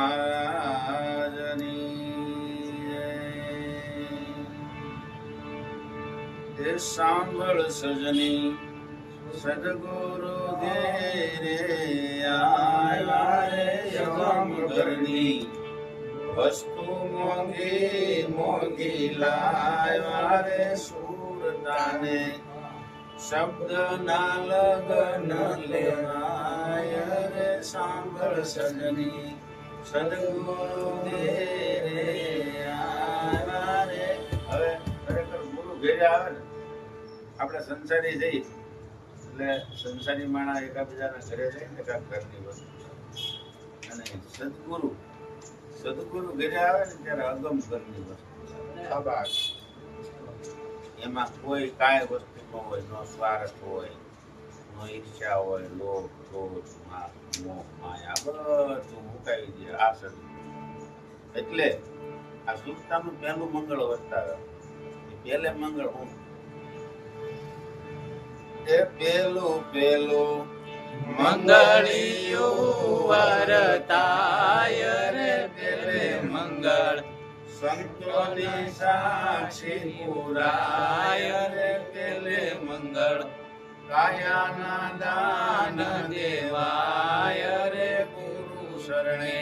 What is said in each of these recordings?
મહારાજની. એ સાંભળ સજની, સદગુરુ ઘેરે આવ્યા રે ઘરની વસ્તુ મોંઘી મોંઘી લાવ્યા રે સુરતાને. શબ્દ ના લગન લેવાય રે સાંભળ સજની. ગુરુ ઘેરે આવે આપણે સંસારી જઈ એટલે સંસારી માણા એકાબીજાના ઘરે જઈને કામ કરતી વસ્તુ અને સદગુરુ સદગુરુ ઘરે આવે ને ત્યારે અગમ કરની વસ્તુ એમાં કોઈ કાંઈ વસ્તુ ન હોય, નો સ્વાર્થ હોય. ઈર્ષ્યા હોય લોભ ક્રોધ માયા બધું મુકાવી દે આ સદગુરુ એટલે આ સુખતાનું પહેલું મંગળ વર્તાવે પહેલે મંગળ હું? એ પેલું પેલું મંગળિયું રે પેલે મંગળ. સંતોની સાક્ષી પુરાય રે પેલે મંગળ. કાયાના દાન દેવાય રે ગુરુ શરણે.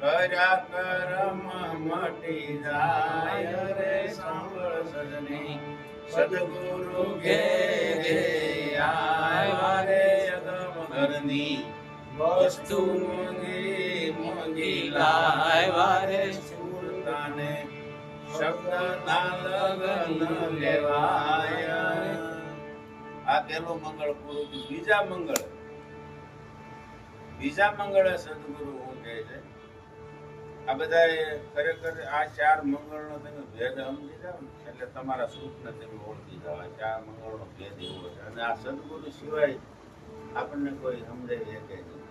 કર્યા કરમ મટી જાય રે સાંભળ સજને. સદગુરુ ઘેરે આવ્યા રે અગમ ઘરની વસ્તુ મંગી મંગી લાવ્યા રે સુરતાને. શબ્દ ના લગન લેવાય આ પહેલો મંગળ પૂરું થયું. બીજા મંગળ બીજા મંગળે સદગુરુ હું કહે છે? આ બધા ખરેખર આ ચાર મંગળનો તમે ભેદ સમજી જાઓ એટલે તમારા સુખને તમે ઓળખી જાઓ. આ ચાર મંગળનો ભેદ એવો છે. અને આ સદગુરુ સિવાય આપણને કોઈ સમજાવી શકે નહીં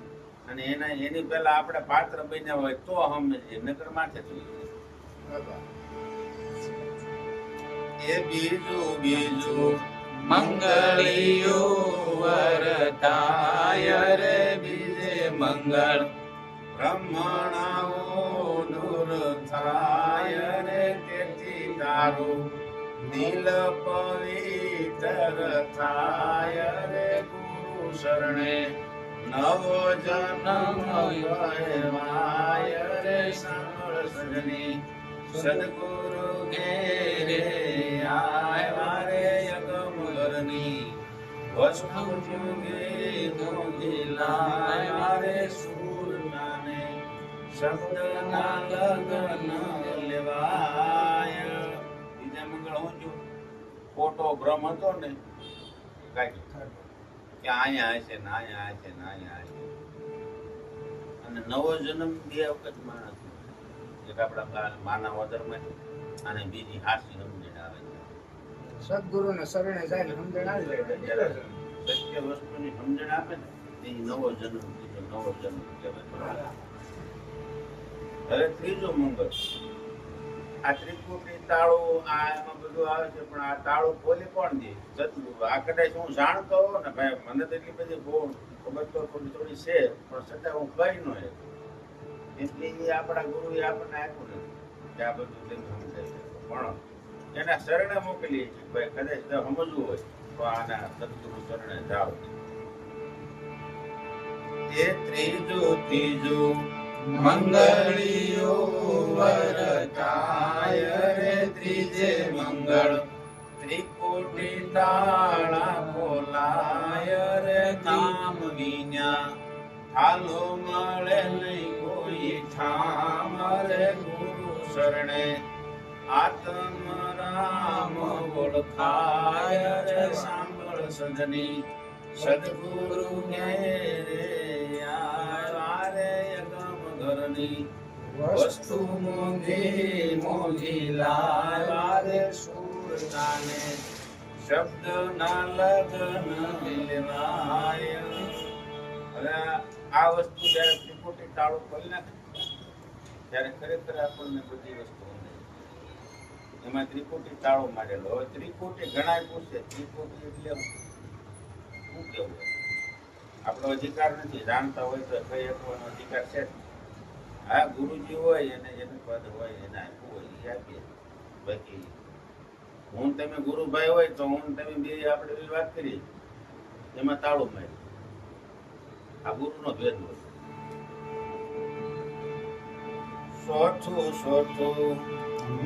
અને એના એની પહેલા આપણે પાત્ર બન્યા હોય તો સમજીએ નકર માથે જોઈએ એ બીજું બીજું. મંગળિયું વરતાય રે બીજે મંગળ બ્રહ્મણાઓ દૂર થાય રે તેથી તારું નીલ પવિત્ર થાય રે ગુરુ શરણે નવો જન્મ કહેવાય રે સાંભળ સદગુરુ ઘેરે આય મારે ઘરની વસ્તુ મોંઘી મોંઘી લાવ્યા રે શબ્દ ના લગન લેવાય બીજા મંગળ હું છું ખોટો ભ્રમ હતો ને કાંઈક કે અહીંયા હશે ને અહીંયા હશે ને અહીંયા હશે અને નવો જન્મ બે વખત માણસ એક આપણા મા- માનવ અધર્મ અને બીજી હાસી સમજણ આવે સદગુરુને શરણે જાય ને સમજણ આવી જાય. સત્ય વસ્તુની સમજણ આપે ને એ નવો જન્મ કીધો નવો જન્મ કહેવાય. હવે ત્રીજો મંગળ. આ ત્રિકુટી તાળું આ એમાં બધું આવે છે પણ આ તાળું ખોલી કોણ દે? સદગુરુ. આ કદાચ હું જાણતો ને ભાઈ મને તો એટલી બધી બહુ ખબર તો થોડી થોડી છે પણ છતાં હું કઈ ન એટલે એ આપણા ગુરુએ આપણને આપ્યું નથી આ બધું તેમ સમજાય પણ એના શરણે મોકલીએ છીએ. ભાઈ કદાચ સમજવું હોય તો આના સદગુરુ શરણે જાઓ. એ ત્રીજું ત્રીજું, મંગળીઓ વરતાય રે ત્રીજે મંગળ. ત્રિકોટી તાળા બોલાય રે નામ વિના. હાલો મળે નહીં કોઈ ઠામ રે ગુરુ શરણે આત્મ રામ ઓળખાય રે સાંભળ સજની સદગુરુ આવ્યા રે અગમ ઘરની વસ્તુ મોંઘી મોંઘી લાવ્યા રે સુરતાને શબ્દ ના લગન લેવાય હવે આ વસ્તુ જ્યારે ત્રિપુટી તાળું ખોલી નાખે, ત્યારે ખરેખર આપણને બધી વસ્તુ એમાં ત્રિપુટી તાળો મારેલો. હવે ત્રિપુટી ઘણા પૂછે. ત્રિપુટી એટલે શું? કેવું આપણો અધિકાર નથી. જાણતા હોય તો કઈ આપવાનો અધિકાર છે. આ ગુરુજી હોય એને જેને પદ હોય, એને આપ્યું હોય, એ આપીએ. બાકી હું તમે ગુરુભાઈ હોય તો હું તમે બે આપણે વાત કરીએ. એમાં તાળું મારી આ ભેદ હોય. સોઠું સોઠું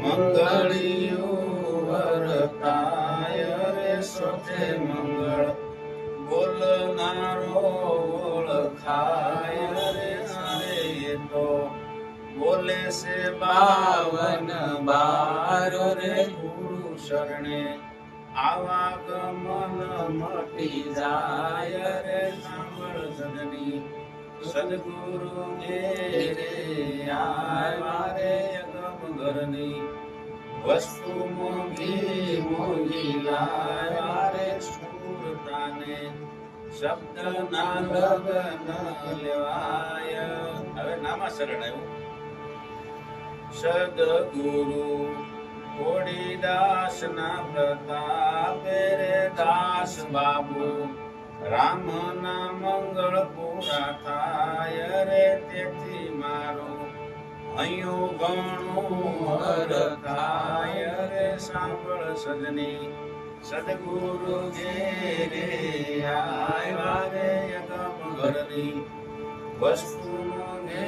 મંગળિયું વરતાય રે સોઠે મંગળ. બોલનારો ઓળખાય રે સારે તો બોલે છે બાવન બારો રે ગુરુ શરણે. આવાગમન મટી જાય રે સાંભળ સદની સદગુરુ ઘેરે આવા રે અગમ ઘરની વસ્તુ મોંઘી મોંઘી લાવ્યા રે સુરતાને શબ્દ ના લગન લેવાય હવે નામા શરણ આવ્યું. સદગુરુ કોડી દાસ ના પ્રતાપે રે દાસ બાબુ. રામ ના મંગળ પૂરા થાય રે તેથી મારો. અહીંયા ગણો હર થાય રે સાંભળ સજની. સદગુરુ ઘેરે આવ્યા રે યગમ ઘરની. વસ્તુ ને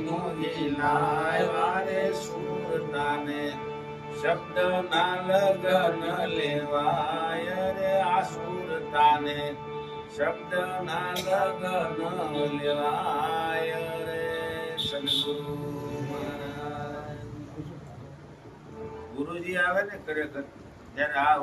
ગોગી લાવ્યા રે સુરતાને. શબ્દ ના લગન લેવાય રે આ સુરતાને શબ્દ ના લગન લેવાય રે સદગુરુ ગુરુજી આવે ને ખરેખર, ત્યારે આ